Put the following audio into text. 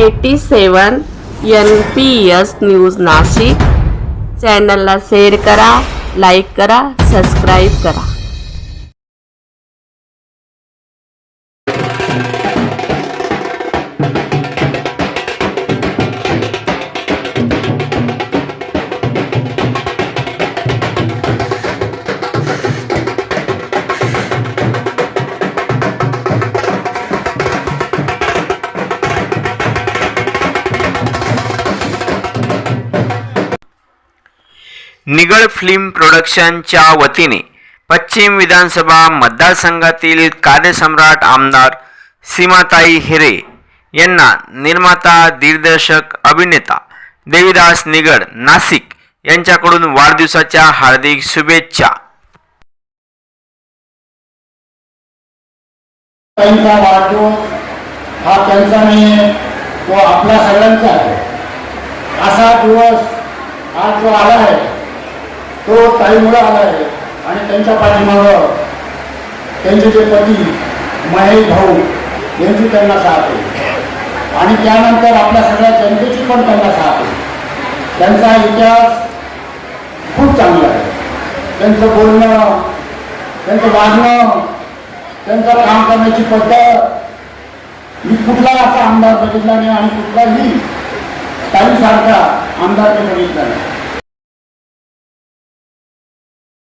Eighty seven N P S news Nashik. चॅनलला share करा like करा सबस्क्राईब करा. निगड फिल्म प्रोडक्शनच्या वतीने पश्चिम विधानसभा मतदारसंघातील कार्यसम्राट आमदार सीमाताई हिरे यांना निर्माता दिग्दर्शक अभिनेता देवीदास निगड नाशिक यांच्याकडून वाढदिवसाच्या हार्दिक शुभेच्छा. त्यांचा वाढदिवस हा त्यांचा नाही आहे तो आपला सगळ्यांचा आहे. असा दिवस आज जो आला आहे तो ताईमुळे आला आहे. आणि त्यांच्या पाठीमागं त्यांचे जे पती महेश भाऊ यांची त्यांना साथ आहे. आणि त्यानंतर आपल्या सगळ्या जनतेची पण त्यांना साथ आहे. त्यांचा इतिहास खूप चांगला आहे. त्यांचं बोलणं त्यांचं वागणं त्यांचं काम करण्याची पद्धत मी कुठला असा आमदार बघितला नाही आणि कुठलाही सारखा आमदार मी बघितला नाही.